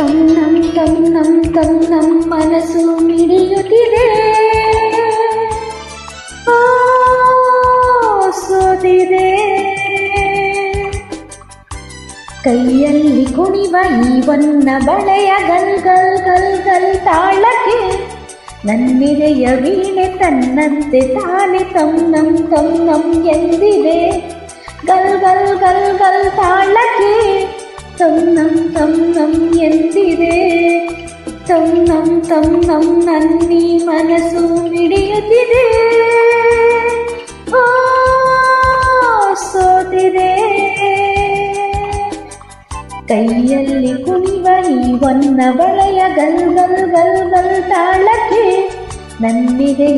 ತಂ ನಂ ತಂ ನಂ ತಂ ನಂ ಮನಸ್ಸು ಮಿಡಿಯುತ್ತಿದೆ. ಸೋತಿದೆ ಕೈಯಲ್ಲಿ ಕುಣಿವ ಈ ವನ್ನ ಬಳೆಯ ಗಲ್ ಗಲ್ ಗಲ್ ಗಲ್ ತಾಳಕ್ಕೆ ನನ್ನಿದೆಯ ವೀಣೆ ತನ್ನಂತೆ ತಾನೆ ತಂ ನಂ ತಂ ನಂ ಎಂದಿದೆ. ಗಲ್ ಗಲ್ ಗಲ್ ಗಲ್ ತಾಳಕ್ಕೆ ತಂ ನಂ ತಂ ನಂ ಎಂದಿದೆ? ತಂ ನಂ ತಂ ನಂ ನನ್ನಿ ಮನಸ್ಸು ಮಿಡಿಯುತ್ತಿದೆ. ಸೋತಿದೆ. ಕೈಯಲ್ಲಿ ಕುಣಿವ ಒನ್ನ ಬಳೆಯ ಗಲ್ ಗಲ್ ಗಲ್ ಗಲ್ ತಾಳಕ್ಕೆ ನನ್ನಿದೆ